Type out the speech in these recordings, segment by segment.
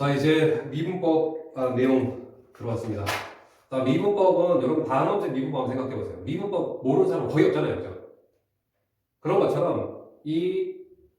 자 이제 미분법 아, 내용 들어왔습니다. 자 미분법은 여러분 단어제 미분법 한번 생각해 보세요. 미분법 모르는 사람 거의 없잖아요, 그죠? 그런 것처럼 이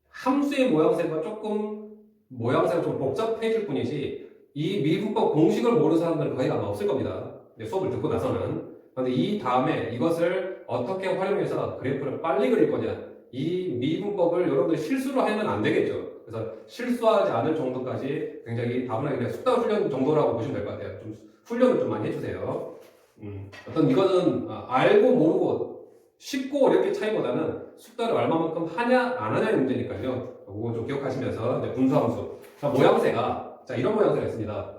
함수의 모양새가 조금 모양새가 좀 복잡해질 뿐이지 이 미분법 공식을 모르는 사람들은 거의 아마 없을 겁니다. 네, 수업을 듣고 나서는. 그런데 이 다음에 이것을 어떻게 활용해서 그래프를 빨리 그릴 거냐 이 미분법을 여러분들 실수로 하면 안 되겠죠. 그래서 실수하지 않을 정도까지 굉장히 다분하게 그냥 숙달 훈련 정도라고 보시면 될 것 같아요. 좀 훈련을 좀 많이 해주세요. 음, 어떤 이거는 아, 알고 모르고 쉽고 어렵게 차이보다는 숙달을 얼마만큼 하냐 안 하냐의 문제니까요. 그거 좀 기억하시면서 이제 분수함수. 자 모양새가 자 이런 모양새가 있습니다.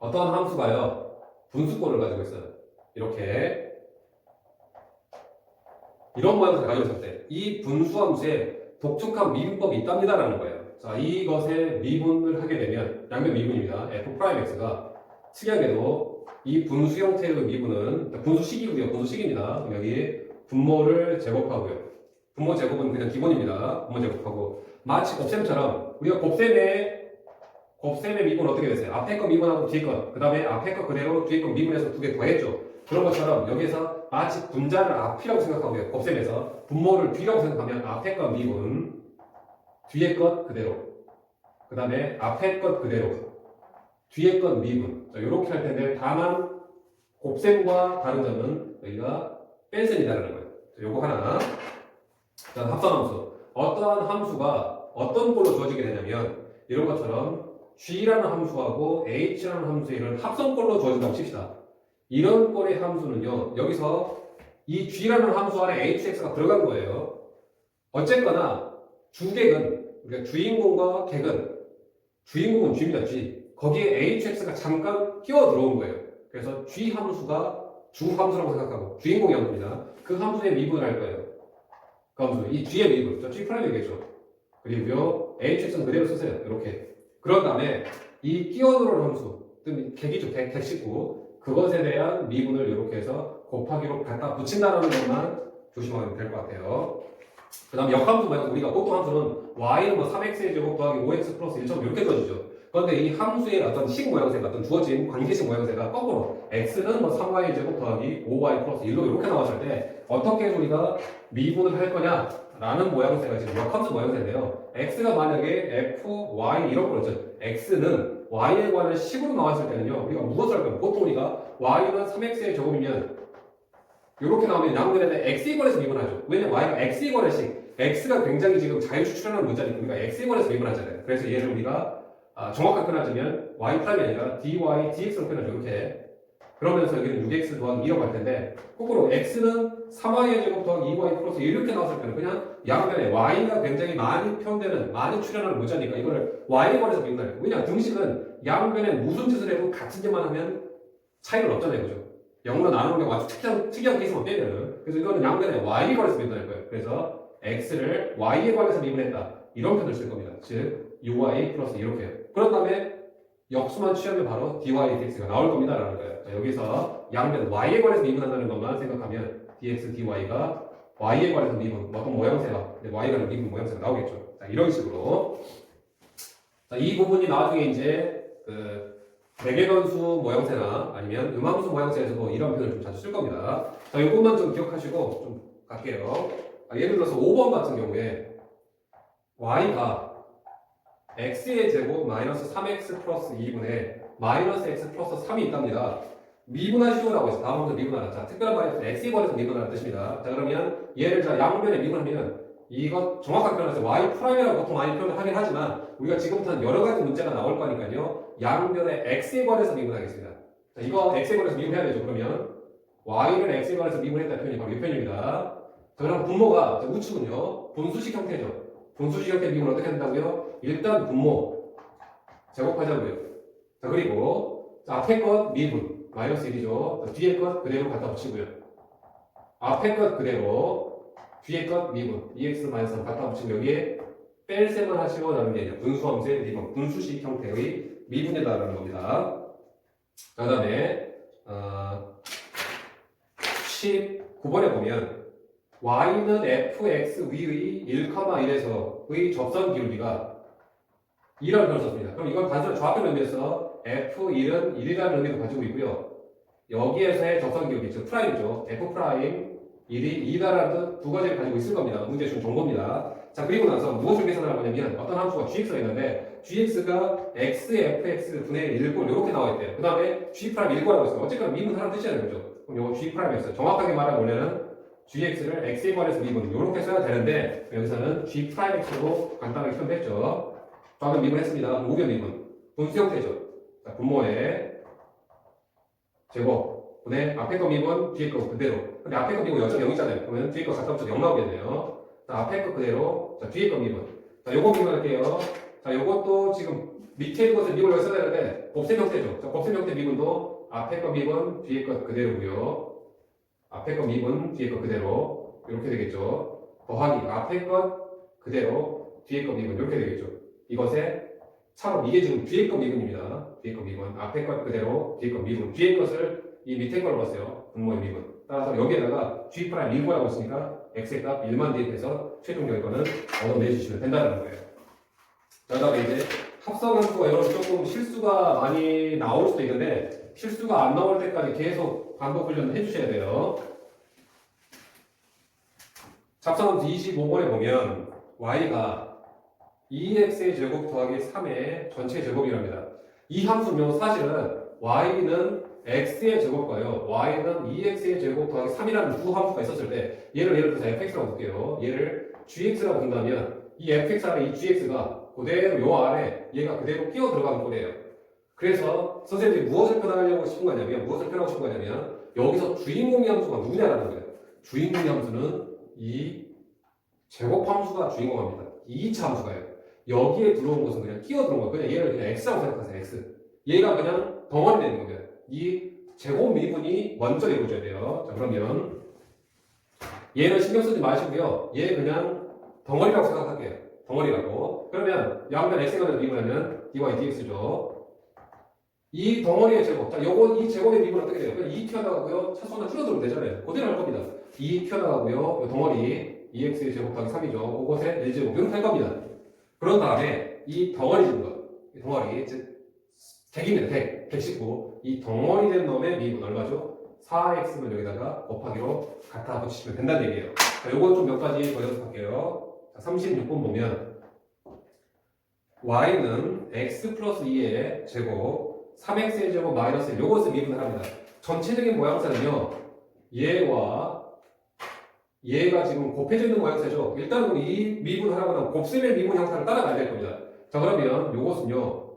어떠한 함수가요 분수꼴을 가지고 있어요. 이렇게 이런 모양새를 가지고 있을 때 이 분수함수에 독특한 미분법이 있답니다라는 거예요. 자, 이것의 미분을 하게 되면 양변 미분입니다. f 프라임 x가 특이하게도 이 분수 형태의 미분은 분수식이고요. 분수식입니다. 여기 분모를 제곱하고요. 분모 제곱은 그냥 기본입니다. 분모 제곱하고 마치 곱셈처럼 우리가 곱셈의 곱셈의 미분 어떻게 됐어요? 앞에 거 미분하고 뒤에 거, 그 다음에 앞에 거 그대로 뒤에 거 미분해서 두 개 더했죠. 그런 것처럼 여기에서 마치 분자를 앞이라고 생각하고요. 곱셈에서 분모를 뒤라고 생각하면 앞에 것 미분, 뒤에 것 그대로, 그 다음에 앞에 것 그대로, 뒤에 것 미분. 자, 이렇게 할 텐데 다만 곱셈과 다른 점은 여기가 뺀셈이다라는 거예요. 자, 요거 하나. 자, 합성함수. 어떠한 함수가 어떤 꼴로 주어지게 되냐면 이런 것처럼 g라는 함수하고 h라는 함수의 이런 합성꼴로 주어진다고 칩시다. 이런 꼴의 함수는요, 여기서 이 g라는 함수 안에 hx가 들어간 거예요. 어쨌거나 주객은 우리가 주인공과 객은 주인공은 g입니다. g. 거기에 hx가 잠깐 끼어 들어온 거예요. 그래서 g 함수가 주 함수라고 생각하고 주인공이 함수입니다. 그 함수의 미분을 할 거예요. 그 함수 이 g의 미분, 저 g 프라임이겠죠. 그리고요 hx는 그대로 쓰세요. 이렇게. 그런 다음에 이 끼어 들어온 함수, 또 객이죠. 객, 객식구. 그것에 대한 미분을 이렇게 해서 곱하기로 갖다 붙인다는 것만 조심하면 될 것 같아요. 그 다음에 역함수 말고 우리가 보통 함수는 y는 뭐 3x의 제곱 더하기 5x 플러스 1점 이렇게 써주죠. 그런데 이 함수의 어떤 식 모양새가 어떤 주어진 관계식 모양새가 거꾸로 x는 뭐 3y 제곱 더하기 5y 플러스 1로 이렇게 나왔을 때 어떻게 우리가 미분을 할 거냐라는 모양새가 지금 역함수 모양새인데요. x가 만약에 f, y 이런 거였죠. x는 y에 관한 식으로 나왔을 때는요. 우리가 무엇을 할까요? 보통 우리가 y는 3x의 제곱이면 이렇게 나오면 양면에 x에 관해서 미분하죠. 왜냐면 y가 x에 관한 식, x가 굉장히 지금 자유수 출현하는 문자니까 우리가 x에 관해서 미분하잖아요. 그래서 얘를 우리가 아, 정확하게 표현하자면 y 프라임이 아니라 dy, dx로 표현하죠. 이렇게. 그러면서 여기는 6x 더하기 2라고 할 텐데 거꾸로 x는 3y의 제곱 더하기 2y 플러스 이렇게 나왔을 때는 그냥 양면에 y가 굉장히 많이 표현되는 많이 출현하는 문자니까 이거를 y에 관해서 미분하요 왜냐 등식은 양면에 무슨 짓을 해도 같은 짓만 하면 차이를 없잖아요. 그죠? 영으로 나누는 게 아주 특이한, 특이한 케이스면 빼는. 그래서 이거는 양면에 y에 관해서 미분할 거예요. 그래서 x를 y에 관해서 미분했다. 이런 표현을 쓸 겁니다. 즉, uy 플러스 이렇게 해요. 그런 다음에 역수만 취하면 바로 dy dx가 나올 겁니다. 라는 거예요. 자, 여기서 양면 y에 관해서 미분한다는 것만 생각하면 dx, dy가 y에 관해서 미분, 어떤 모양새가, 관한 미분 모양새가 나오겠죠. 자, 이런 식으로. 자, 이 부분이 나중에 이제 그 매개변수 모양새나 아니면 음함수 모양새에서도 이런 표현을 좀 자주 쓸 겁니다. 자, 이것만 좀 기억하시고 좀 갈게요. 아, 예를 들어서 5번 같은 경우에 y가 x의 제곱 마이너스 3x 플러스 2분의 마이너스 x 플러스 3이 있답니다. 미분하시오라고 해서 다음부터 미분하라. 자, 특별한 마이너스 x에 관해서 미분하라는 뜻입니다. 자, 그러면 얘를 자 양면에 미분하면 이거 정확하게 표현해서 y 프라임이라고 보통 많이 표현을 하긴 하지만 우리가 지금부터는 여러 가지 문제가 나올 거니까요. 양변의 x에 관해서 미분하겠습니다. 자, 이거 x에 관해서 미분해야 되죠. 그러면 y는 x에 관해서 미분했다는 표현이 바로 이 표현입니다. 자, 그럼 분모가 자, 우측은요. 분수식 형태죠. 분수식 형태 미분 어떻게 한다고요? 일단 분모 제곱하자고요. 자, 그리고 자, 앞에 것 미분 마이너스 1이죠. 자, 뒤에 것 그대로 갖다 붙이고요. 앞에 것 그대로 뒤에 것 미분 2x 마이너스 3 갖다 붙이고 여기에 뺄셈을 하시고 나는 게 분수함수의 미분 분수식 형태의 미분이다라는 겁니다. 자, 그 다음에 어, 19번에 보면 y는 fx 위의 1,1에서의 접선 기울기가 2라는 걸 썼습니다. 그럼 이건 단순한 조합적 의미에서 F1은 1이라는 의미도 가지고 있고요. 여기에서의 접선 기억이 즉 프라임이죠. F 프라임 1이 2다라는 두 가지를 가지고 있을 겁니다. 문제 중 정보입니다. 자 그리고 나서 무엇을 계산을 하냐면 어떤 함수가 gx가 있는데 gx가 xfx 분의 1꼴 이렇게 나와 있대요. 그 다음에 g 프라임 1꼴이라고 있어요. 어쨌거나 미분 하나 뜻이야 되는 거죠. 그럼 요거 g 프라임이었어요. 정확하게 말하면 원래는 gx를 x에 관해서 미분 이렇게 써야 되는데 여기서는 g 프라임 x로 간단하게 표현했죠. 좌변 미분했습니다. 우변 미분 분수 형태죠. 자 분모의 제곱 분의 앞에 거 미분 뒤에 거 그대로. 근데 앞에 거 미분 0.0이잖아요. 그러면 뒤에 거 갖다 붙여서 0 나오겠네요. 자 앞에 거 그대로 자 뒤에 거 미분. 자 요거 미분할게요. 자 요것도 지금 밑에 있는 것을 미분을 써야 되는데 곱셈 형태죠. 자 곱셈 형태 미분도 앞에 거 미분 뒤에 거 그대로고요. 앞에 거 미분 뒤에 거 그대로 이렇게 되겠죠. 더하기 앞에 것 그대로 뒤에 거 미분 이렇게 되겠죠. 이것에 차로 이게 지금 뒤에 거 미분입니다. 뒤에 거 미분 앞에 것 그대로 뒤에 거 미분 뒤에 것을 이 밑에 걸 봤어요. 분모의 미분. 따라서 여기에다가 g 프라임 1고라고 했으니까 x의 값 1만 대입해서 최종 결과는 얻어내주시면 된다는 거예요. 자, 그다음에 이제 합성함수가 여러분 조금 실수가 많이 나올 수도 있는데 실수가 안 나올 때까지 계속 반복 훈련을 해주셔야 돼요. 잡성함수 25번에 보면 y가 2x의 제곱 더하기 3의 전체 제곱이랍니다. 이 함수는 사실은 y는 x의 제곱과요. y는 2x의 제곱 더하기 3이라는 두 함수가 있었을 때 얘를 예를 들어서 fx라고 볼게요. 얘를 gx라고 본다면 이 fx 안에 이 gx가 그대로 요 안에 얘가 그대로 끼어 들어가는 꼴이에요. 그래서 선생님이 무엇을 표현하려고 싶은 거냐면 무엇을 표현하고 싶은 거냐면 여기서 주인공의 함수가 누구냐라는 거예요. 주인공의 함수는 이 제곱 함수가 주인공합니다. 이 2차 함수가요. 여기에 들어온 것은 그냥 끼어 들어온 거예요. 그냥 얘를 그냥 x라고 생각하세요. x. 얘가 그냥 덩어리 되는 거예요. 이 제곱 미분이 먼저 이루어져야 돼요. 자 그러면 얘는 신경 쓰지 마시고요. 얘 그냥 덩어리라고 생각할게요. 덩어리라고. 그러면 양변 x에 관한 미분하면 dy dx죠. 이 덩어리의 제곱. 자, 요거 이 제곱의 미분은 어떻게 돼요? 그냥 2 튀어나가고요. 차수 하나 줄어들면 되잖아요. 그대로 할 겁니다. 2 튀어나가고요. 요 덩어리 2x의 제곱 더하기 3이죠. 그곳에 1제곱 이렇게 할 겁니다. 그런 다음에 이 덩어리 된 것. 이 덩어리 즉 객입니다. 객. 객 씻고 이 덩어리 된 놈의 미분 얼마죠? 4x를 여기다가 곱하기로 갖다 붙이시면 된다는 얘기예요. 자, 요거 좀 몇 가지 더 연습할게요. 자, 36번 보면 y는 x 플러스 2의 제곱 3x의 제곱 마이너스 1 요것을 미분을 합니다. 전체적인 모양새는요. 얘와 얘가 지금 곱해져 있는 모양새죠. 일단은 이 미분하라고 하면 곱셈의 미분 형태를 따라가야 될 겁니다. 자 그러면 요것은요.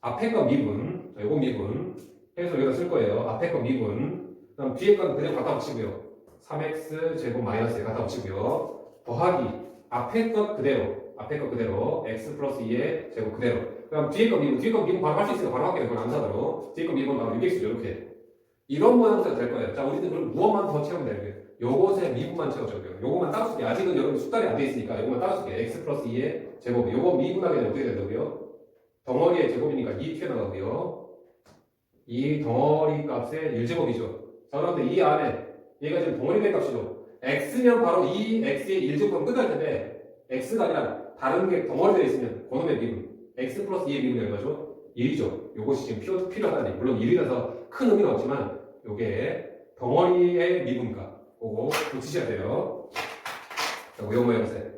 앞에 거 미분, 자, 요거 미분 해서 여기다 쓸 거예요. 앞에 거 미분, 그다음 뒤에 거는 그대로 갖다 붙이고요. 3x 제곱 마이너스 1 갖다 붙이고요. 더하기 앞에 것 그대로, 앞에 것 그대로 x 플러스 2의 제곱 그대로. 그다음 뒤에 거 미분, 뒤에 거 미분 바로 할 수 있으니까 바로 할게요. 그건 암산으로. 뒤에 거 미분 바로 6x죠. 이렇게. 이런 모양새가 될 거예요. 자, 우리는 그럼 무엇만 더 채우면 되는 거예요? 요것에 미분만 채워줘요. 요것만 따로 쓸게. 아직은 여러분 숙달이 안 돼 있으니까 요것만 따로 쓸게. x 플러스 2의 제곱. 요거 미분하게 되면 어떻게 된다고요? 덩어리의 제곱이니까 2 튀어나가고요. 이 덩어리 값의 1제곱이죠. 자, 그런데 이 안에 얘가 지금 덩어리 된 값이죠. x면 바로 이 x의 1제곱은 끝날 텐데 x가 아니라 다른 게 덩어리 되어 있으면 그놈의 미분. x 플러스 2의 미분이 얼마죠? 1이죠. 요것이 지금 필요, 필요하다니. 물론 1이라서 큰 의미는 없지만 요게 덩어리의 미분값. 그거 붙이셔야 돼요. 자, 모형 모양새. 자,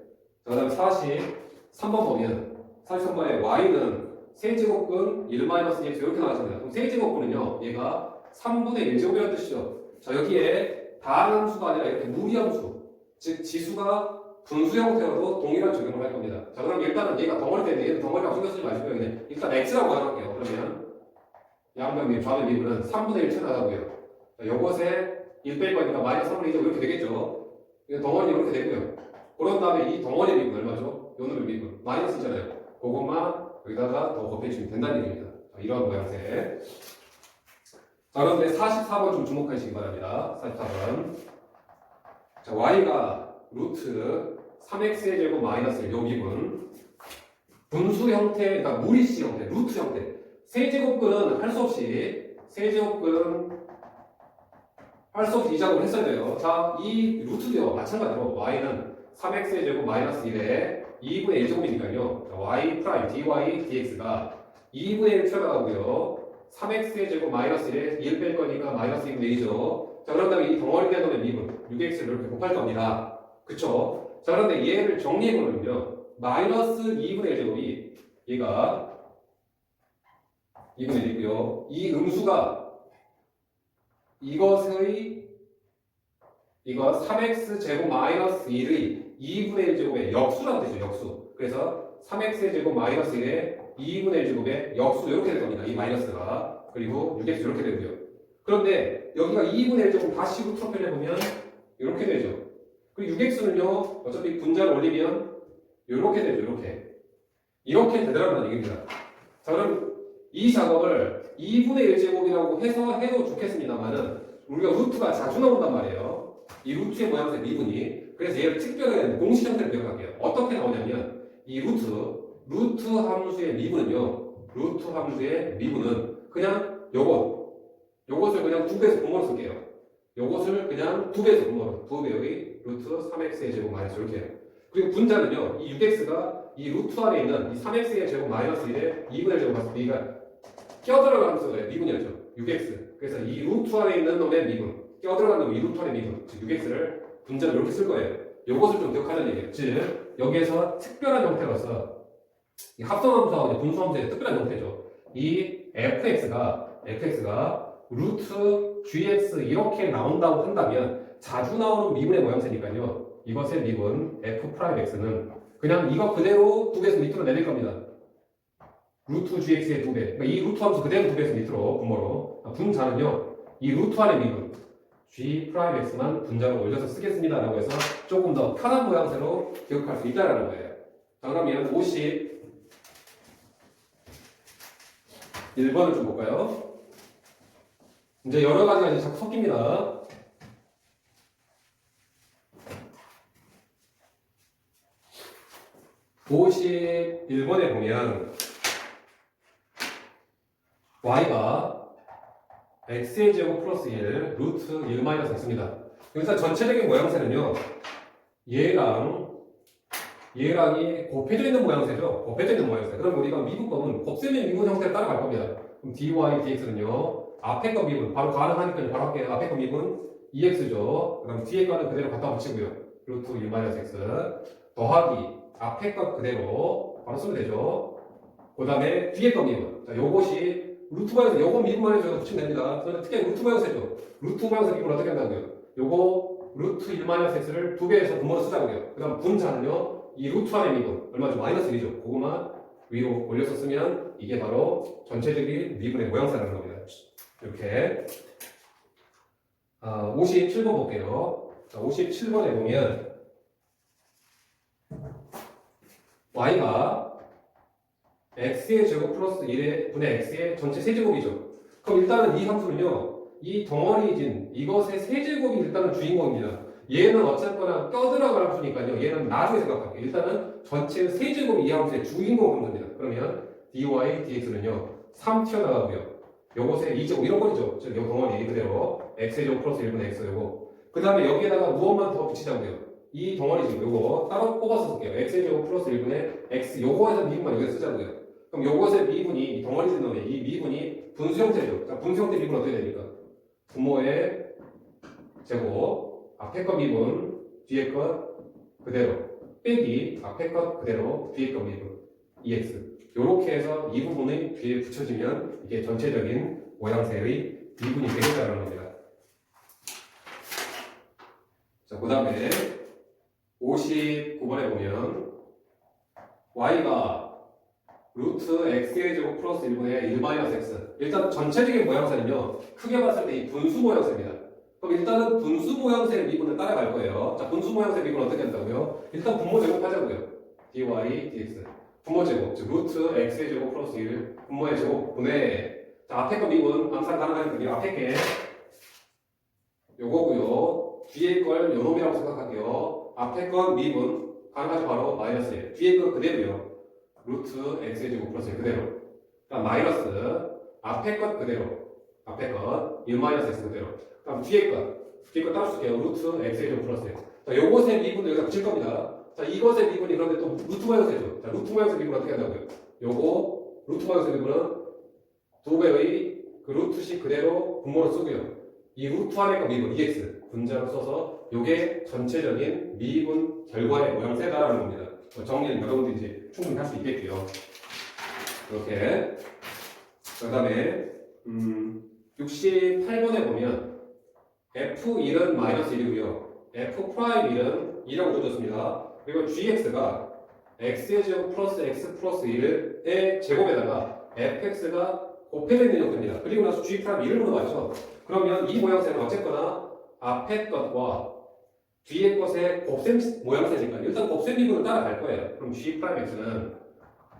그 다음에 43번 보면 43번에 y는 세제곱근 1-2x 이렇게 나왔습니다. 그럼 세제곱근은요, 얘가 3분의 1제곱이라는 뜻이죠. 자, 여기에 다함수가 아니라 이렇게 무리함수, 즉 지수가 분수 형태로도 동일한 적용을 할 겁니다. 자, 그럼 일단은 얘가 덩어리 되는데 덩어리라고 신경 쓰지 마시고요. 그냥 일단 x라고 가정할게요. 그러면 양변 미, 좌변 미분은 3분의 1 쳐나가고요. 자, 요것에 1뺄 거니까 마이너스 3분의 2제곱 이렇게 되겠죠. 덩어리 이렇게 되고요. 그런 다음에 이 덩어리 미분 얼마죠? 요 놈의 미분 마이너스잖아요. 그것만 여기다가 더 곱해주면 된다는 얘기입니다. 자, 이런 모양새. 자, 그런데 44번 좀 주목하시기 바랍니다. 44번. 자, y가 루트 3x의 제곱 마이너스 1, 요 미분. 분수 형태, 그러니까 무리시 형태, 루트 형태. 세제곱근은 할 수 없이, 세제곱근 할수 없이 이 작업을 했어야 돼요. 자, 이 루트도요, 마찬가지로 y는 3x의 제곱 마이너스 1에 2분의 1제곱이니까요. y 프라임 dy dx가 2분의 1 튀어나가고요. 3x의 제곱 마이너스 1에 1 뺄 거니까 마이너스 2분의 1이죠. 자, 그런 다음에 이 덩어리 된 놈의 미분 6x를 이렇게 곱할 겁니다. 그쵸? 자, 그런데 얘를 정리해보면요. 마이너스 2분의 1 제곱이 얘가 2분의 1이고요. 이 음수가 이것의 이거 3x 제곱 마이너스 1의 2분의 1 제곱의 역수라는 뜻이죠. 역수. 그래서 3x 제곱 마이너스 1의 2분의 1 제곱의 역수 이렇게 될 겁니다. 이 마이너스가 그리고 6x 이렇게 되고요. 그런데 여기가 2분의 1 제곱 다시 루트로 표현해보면 이렇게 되죠. 그리고 6x는요 어차피 분자를 올리면 이렇게 되죠. 이렇게 이렇게 되더라는 얘기입니다. 자 그럼 이 작업을 2분의 1 제곱이라고 해서 해도 좋겠습니다만은 우리가 루트가 자주 나온단 말이에요. 이 루트의 모양새 미분이. 그래서 얘를 특별한 공식 형태로 기억할게요. 어떻게 나오냐면 이 루트, 루트 함수의 미분은요. 루트 함수의 미분은 그냥 요것, 요것을 그냥 두 배에서 분모로 쓸게요. 요것을 그냥 두 배에서 분모로, 두 배의 루트 3x의 제곱 마이너스 이렇게 해요. 그리고 분자는요. 이 6x가 이 루트 안에 있는 이 3x의 제곱 마이너스 1에 2분의 제곱 마이너스 b가 껴들어가는 수가 미분이었죠. 6x. 그래서 이 루트 안에 있는 놈의 미분, 껴들어가는 놈이 루트 안의 미분, 즉 6x를 분자를 이렇게 쓸 거예요. 요것을 좀 기억하는 얘기예요. 즉 여기에서 특별한 형태로서 이제 분수함수의 특별한 형태죠. 이 fx가 fx가 루트 gx 이렇게 나온다고 한다면 자주 나오는 미분의 모양새니까요. 이것의 미분 f 프라임 x는 그냥 이거 그대로 두 개에서 밑으로 내릴 겁니다. 루트 gx의 두 배. 그러니까 이 루트 함수 그대로 두 배에서 밑으로 분모로. 아, 분자는요. 이 루트 안의 미분 g 프라임 x만 분자로 올려서 쓰겠습니다 라고 해서 조금 더 편한 모양새로 기억할 수 있다라는 거예요. 자 그러면 50 1번을 좀 볼까요? 이제 여러 가지가 이제 자꾸 섞입니다. 오십 1번에 보면 y가 x의 제곱 플러스 1 루트 1 마이너스 x입니다. 그래서 전체적인 모양새는요. 얘랑 얘랑이 곱해져 있는 모양새죠. 곱해져 있는 모양새. 그럼 우리가 미분법은 곱셈의 미분 형태를 따라갈 겁니다. 그럼 dy dx는요. 앞에 거 미분 바로 가능하니까 바로 할게요. 앞에 거 미분 2x죠. 그럼 뒤에 거는 그대로 갖다 붙이고요. 루트 1 마이너스 x 더하기 앞에 거 그대로 바로 쓰면 되죠. 그 다음에 뒤에 거 미분. 자, 요것이 루트 마이너스 요거 미분만 해서 붙이면 됩니다. 그런데 특히 루트 마이너스죠. 루트 마이너스 미분 어떻게 한다고요? 요거 루트 1 마이너스 x를 두 배에서 분모로 쓰자고요. 그 다음 분자는요. 이 루트 안의 미분 얼마죠? 마이너스 1이죠. 그거만 위로 올려서 쓰면 이게 바로 전체적인 미분의 모양새라는 겁니다. 이렇게 아, 57번 볼게요. 자, 57번에 보면 y가 x의 제곱 플러스 1의 분의 x의 전체 세제곱이죠. 그럼 일단은 이 함수는요. 이 덩어리진 이것의 세제곱이 일단은 주인공입니다. 얘는 어쨌거나 껴들어갈 함수니까요. 얘는 나중에 생각할게요. 일단은 전체 세제곱이 이 함수의 주인공 함수입니다. 그러면 dy, dx는요. 3 튀어나가고요. 요것의 2제곱 이런 거죠. 즉, 요 덩어리 그대로 x의 제곱 플러스 1분의 x 요거. 그 다음에 여기에다가 무엇만 더 붙이자고요. 이 덩어리 지금 요거 따로 뽑아서 쓸게요. x의 제곱 플러스 1분의 x 요거에서 미분만 여기서 쓰자고요. 그럼 요것의 미분이 이 덩어리 짓 놈의 이 미분이 분수 형태죠. 자, 분수 형태 미분 어떻게 됩니까? 부모의 제곱 앞에 거 미분 뒤에 것 그대로 빼기 앞에 것 그대로 뒤에 거 미분 2x 요렇게 해서 이 부분이 뒤에 붙여지면 이게 전체적인 모양새의 미분이 되겠다는 겁니다. 자, 그 다음에 59번에 보면 y가 루트 x의 제곱 플러스 1분의 1 마이너스 x. 일단 전체적인 모양새는요 크게 봤을 때 이 분수 모양새입니다. 그럼 일단은 분수 모양새의 미분을 따라갈 거예요. 자 분수 모양새 미분 어떻게 한다고요? 일단 분모 제곱하자고요. dy dx. 분모 제곱 즉 루트 x의 제곱 플러스 1 분모의 제곱 분의 자 앞에 거 미분 항상 가능하니까 이 앞에 게 요거고요. 뒤에 걸 요놈이라고 생각할게요. 앞에 건 미분 가능하죠? 바로 마이너스 1 뒤에 거 그대로요 루트 x의 제곱 플러스 1 그대로. 그다음 마이너스 앞에 것 그대로. 앞에 것 1 마이너스 x 그대로. 그다음 뒤에 것. 뒤에 것 따로 쓸게요. 루트 x의 제곱 플러스 1 자, 요것의 미분을 여기다 붙일 겁니다. 자, 이것의 미분이 그런데 또 루트 마이너스 죠. 자, 루트 마이너스 미분 어떻게 한다고요? 요거 루트 마이너스 미분은 두 배의 그 루트식 그대로 분모를 쓰고요. 이 루트 안에 거 미분 EX 분자로 써서 요게 전체적인 미분 결과의 모양새다라는 겁니다. 뭐 정리는 여러분들이 이제 충분히 할 수 있겠고요. 이렇게 그 다음에 음, 68번에 보면 F1은 마이너스 1이고요. F 프라임 1은 2라고 줘줬습니다. 그리고 GX가 X의 제곱 플러스 X 플러스 1의 제곱에다가 FX가 곱해져 형태입니다. 그리고 나서 G 프라임 1을 물어봤죠. 그러면 이 모양새는 어쨌거나 앞에 것과 뒤에 것의 곱셈 모양새니까 일단 곱셈 미분을 따라갈 거예요. 그럼 G 프라임 X는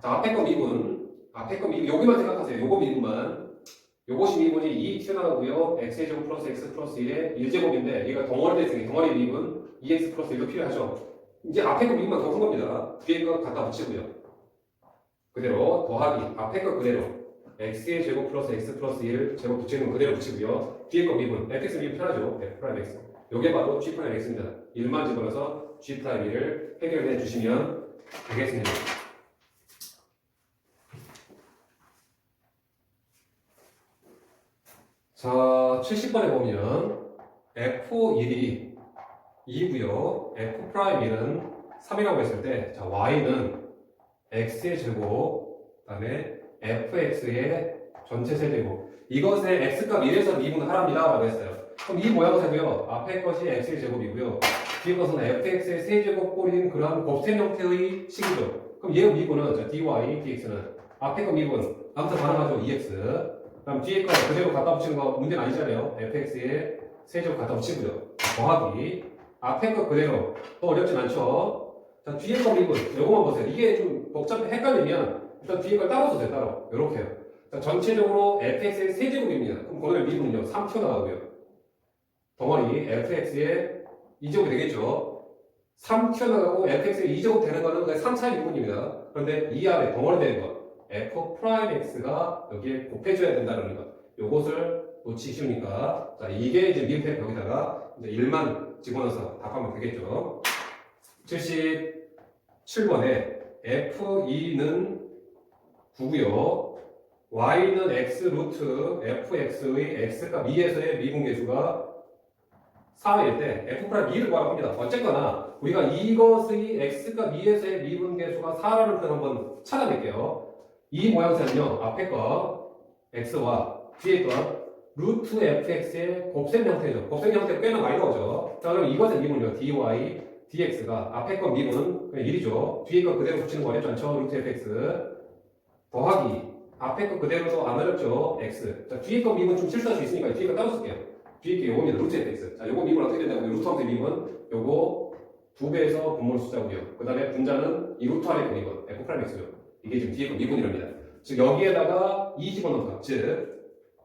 자 앞에 거 미분, 앞에 거 미분 여기만 생각하세요. 요거 미분만 요것이 미분이 2 튀어나가고요. x의 제곱 플러스 x 플러스 1의 1제곱인데 얘가 덩어리 대승이 덩어리 미분 2x 플러스 1도 필요하죠. 이제 앞에 거 미분만 더큰 겁니다. 뒤에 거 갖다 붙이고요. 그대로 더하기 앞에 거 그대로 x의 제곱 플러스 x 플러스 1 제곱 붙이는 거 그대로 붙이고요. 뒤에 거 미분 fx 미분 편하죠. f 프라임 x 요게 바로 g 프라임 x입니다. 1만 집어넣어서 g 프라임 1을 해결해 주시면 되겠습니다. 자, 70번에 보면 F1이 2고요. F 프라임 1은 3이라고 했을 때, 자, Y는 X의 제곱, 그 다음에 FX의 전체 세제곱. 이것의 X값 1에서 미분을 하랍니다. 라고 했어요. 그럼 이 모양새고요. 앞에 것이 X의 제곱이고요. 뒤에 것은 FX의 세제곱 꼴인 그러한 곱셈 형태의 식이죠. 그럼 얘의 미분은, 자, DY, DX는 앞에 거 미분, 아무튼 가능하죠. EX. 그럼 뒤에 거 그대로 갖다 붙이는 거 문제는 아니잖아요. fx에 세제곱 갖다 붙이고요. 더하기 앞에 거 그대로 또 어렵진 않죠. 자 뒤에 거 미분 요거만 보세요. 이게 좀 복잡해 헷갈리면 일단 뒤에 걸 따로 써세요. 따로 이렇게요. 자 전체적으로 fx의 세제곱입니다. 그럼 거기에 미분은요 3 튀어나가고요. 덩어리 fx의 2제곱이 되겠죠. 3 튀어나가고 fx의 2제곱 되는 거는 그냥 3차의 미분입니다. 그런데 이 안에 덩어리 되는 거 f 프라임 x가 여기에 곱해줘야 된다는 것. 요것을 놓치기 쉬우니까. 자, 이게 이제 미분의 벽에다가 이제 1만 집어넣어서 답하면 되겠죠. 77번에 f2는 9고요. Y는 x 루트 fx의 x값 2에서의 미분계수가 4일 때 f 프라임 2를 구하라고 합니다. 어쨌거나 우리가 이것의 x값 2에서의 미분계수가 4라는 표현 한번 찾아낼게요. 이 모양새는요, 앞에 거 x와 뒤에 거 루트 fx의 곱셈 형태죠. 곱셈 형태가 꽤나 많이 나오죠. 자, 그럼 이것의 미분은요, dy, dx가 앞에 거 미분은 그냥 1이죠. 뒤에 거 그대로 붙이는 거 어렵지 않죠? 루트 fx 더하기 앞에 거 그대로도 안 어렵죠? x. 자, 뒤에 거 미분 좀 실수할 수 있으니까 뒤에 거 따로 쓸게요. 뒤에 게 요겁니다. 루트 fx. 자, 요거 미분 어떻게 된다고요? 루트 형태 미분 요거 두 배에서 분모를 숫자고요. 그 다음에 분자는 이 루트 안에 거 미분 f 프라임 x죠. 이게 지금 뒤에 거 미분이랍니다. 즉 여기에다가 2 집어넣은 값, 즉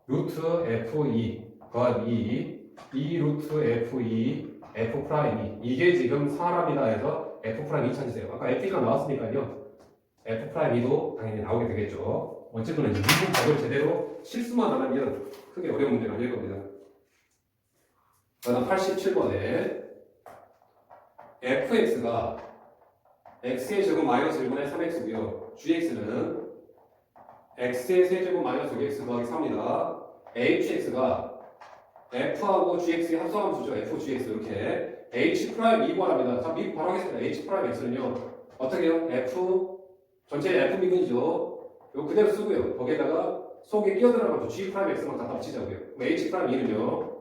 루트 f2 더하기 2, 2 루트 f2 f 프라임 2 이게 지금 4랍니다 해서 f 프라임 2 찾으세요. 아까 f가 나왔으니까요. f 프라임 2도 당연히 나오게 되겠죠. 어쨌든 이제 미분 법을 제대로 실수만 안 하면 크게 어려운 문제가 아닐 겁니다. 그다음 87번에 fx가 x의 제곱 마이너스 1분의 3x고요. gx는 x의 세제곱 마이너스 6x 더하기 3입니다. hx가 f하고 gx의 합성함 수죠. f, gx 이렇게 h 프라임 2 구하랍니다. 자, 미분 바로 하겠습니다. h 프라임 x는요. 어떻게 해요? f 전체 f 미분이죠. 이거 그대로 쓰고요. 거기에다가 속에 끼어들어가지고 g 프라임 x만 갖다 붙이자고요. 그럼 h 프라임 2는요.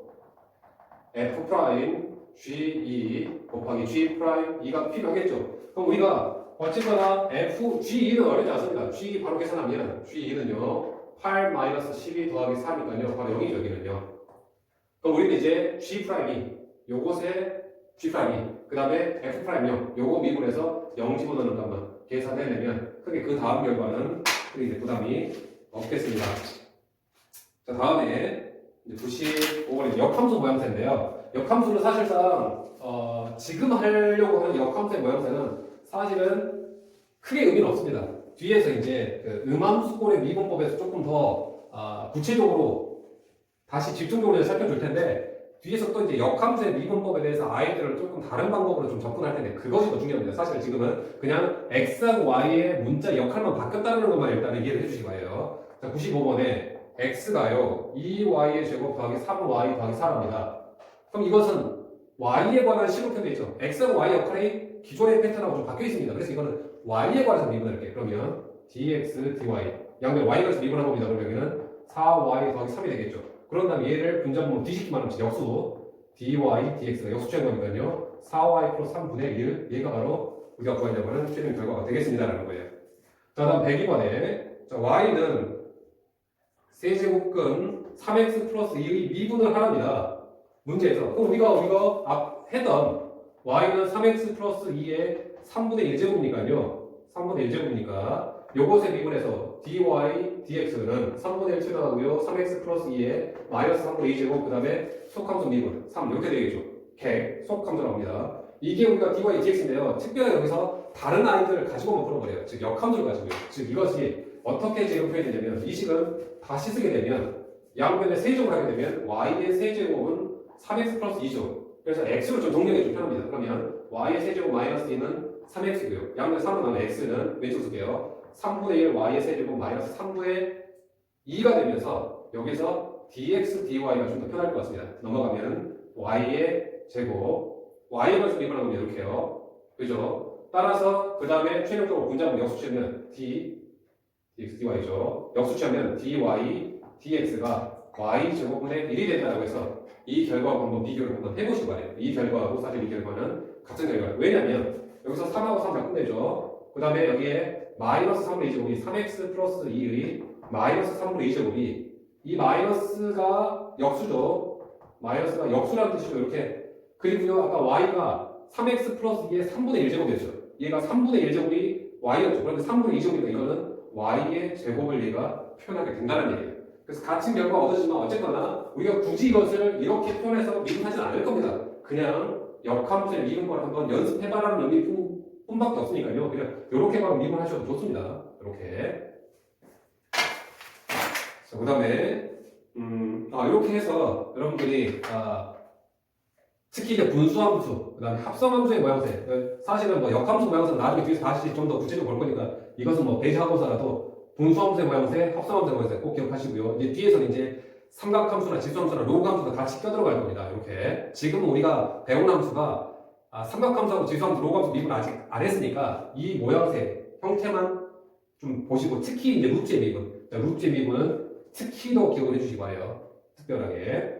f 프라임 g2 곱하기 g 프라임 2가 필요하겠죠. 그럼 우리가 어쨌거나 f g2는 어렵지 않습니다. g 바로 계산하면 g2는요. 8 마이너스 12 더하기 3이니까요. 바로 0이죠, 여기는요. 그럼 우리는 이제 g 프라임이 요것에 g 프라임이 그 다음에 f 프라임요. 요거 미분해서 0 집어넣는 값만 계산해내면 크게 그 다음 결과는 이제 부담이 없겠습니다. 자 다음에 이제 95번에 역함수 모양새인데요. 역함수는 사실상 어, 지금 하려고 하는 역함수의 모양새는 사실은 크게 의미는 없습니다. 뒤에서 이제 그 음함수꼴의 미분법에서 조금 더 아, 구체적으로 다시 집중적으로 살펴줄 텐데 뒤에서 또 이제 역함수의 미분법에 대해서 아이들을 조금 다른 방법으로 좀 접근할 텐데 그것이 더 중요합니다. 사실 지금은 그냥 x하고 y의 문자 역할만 바뀌었다는 것만 일단은 이해를 해주시기 바래요. 자, 95번에 x가요 2y의 제곱 더하기 3y 더하기 4입니다. 그럼 이것은 y에 관한 되어 있죠. x하고 y 역할이 기존의 패턴하고 좀 바뀌어 있습니다. 그래서 이거는 y에 관해서 미분할게요. 그러면 dx, dy 양면 관해서 미분한 겁니다. 그러면 여기는 4y 더하기 3이 되겠죠. 그런 다음에 얘를 분자분모 뒤집기만 하면 역수 dy, dx가 역수취한 거니까요. 4y 플러스 3분의 1 얘가 바로 우리가 구하려고 하는 최종 결과가 되겠습니다라는 거예요. 자 다음 102번에 자, y는 세제곱근 3x 플러스 2의 미분을 하랍니다. 문제에서 그럼 우리가 우리가 앞 했던 y는 3x 플러스 2의 3분의 1제곱이니까요. 3분의 1제곱이니까 요것에 미분해서 dy, dx는 3분의 1 최다하고요. 3x 플러스 2의 마이너스 3분의 2 제곱 그 다음에 속함수 미분 3 이렇게 되겠죠. 개 속함수 나옵니다. 이게 우리가 dy, dx인데요. 특별히 여기서 다른 아이들을 가지고만 풀어버려요. 즉 역함수를 가지고요. 즉 이것이 어떻게 제곱해야 되냐면 이 식은 다시 쓰게 되면 양변에 세제곱을 하게 되면 y의 세제곱은 3x 플러스 2죠. 그래서 x를 좀 정리하기 좀 편합니다. 그러면 y의 세제곱 마이너스 2는 3x고요. 양변 3으로 나면 x는 왼쪽 쓸게요. 3분의 1 y의 세제곱 마이너스 3분의 2가 되면서 여기서 dx, dy가 좀 더 편할 것 같습니다. 넘어가면 y의 제곱 y에 관해서 미분하면 이렇게요. 그죠? 따라서 그 다음에 최종적으로 분자분 역수치면 d dx, dy죠. 역수치하면 dy, dx가 y 제곱분의 1이 된다고 해서 이 결과하고 한번 비교를 한번 해보시기 바래요. 이 결과하고 사실 이 결과는 같은 결과예요. 왜냐면 여기서 3하고 3 바꾼대죠. 그 다음에 여기에 마이너스 3분의 2제곱이 3x 플러스 2의 마이너스 3분의 2제곱이 이 마이너스가 역수죠. 마이너스가 역수라는 뜻이죠. 이렇게. 그리고요, 아까 y가 3x 플러스 2의 3분의 1제곱이었죠. 얘가 3분의 1제곱이 y였죠. 그런데 3분의 2제곱이니까 이거는 y의 제곱을 얘가 표현하게 된다는 얘기예요. 그래서 같은 결과 얻어지만 어쨌거나 우리가 굳이 이것을 이렇게 표현해서 미분하지는 않을 겁니다. 그냥 역함수의 미분걸 한번 연습해봐라는 의미 뿐 밖에 없으니까요. 그냥 이렇게만 미분하셔도 좋습니다. 이렇게. 자, 그 다음에 음, 아, 이렇게 해서 여러분들이 아, 특히 이제 분수함수, 그 다음에 합성함수의 모양새. 사실은 뭐 역함수 모양새는 나중에 뒤에서 다시 좀 더 구체적으로 볼 거니까 이것은 뭐 배제하고서라도 분수함수의 모양새, 합성함수의 모양새 꼭 기억하시고요. 이제 뒤에서는 이제 삼각함수나 지수함수나 로그함수가 같이 껴들어갈 겁니다. 이렇게. 지금 우리가 배운 함수가 아, 삼각함수하고 지수함수, 로그함수 미분 아직 안 했으니까 이 모양새 형태만 좀 보시고 특히 이제 루트의 미분. 자, 루트의 미분은 특히도 기억을 해주시기 바래요. 특별하게.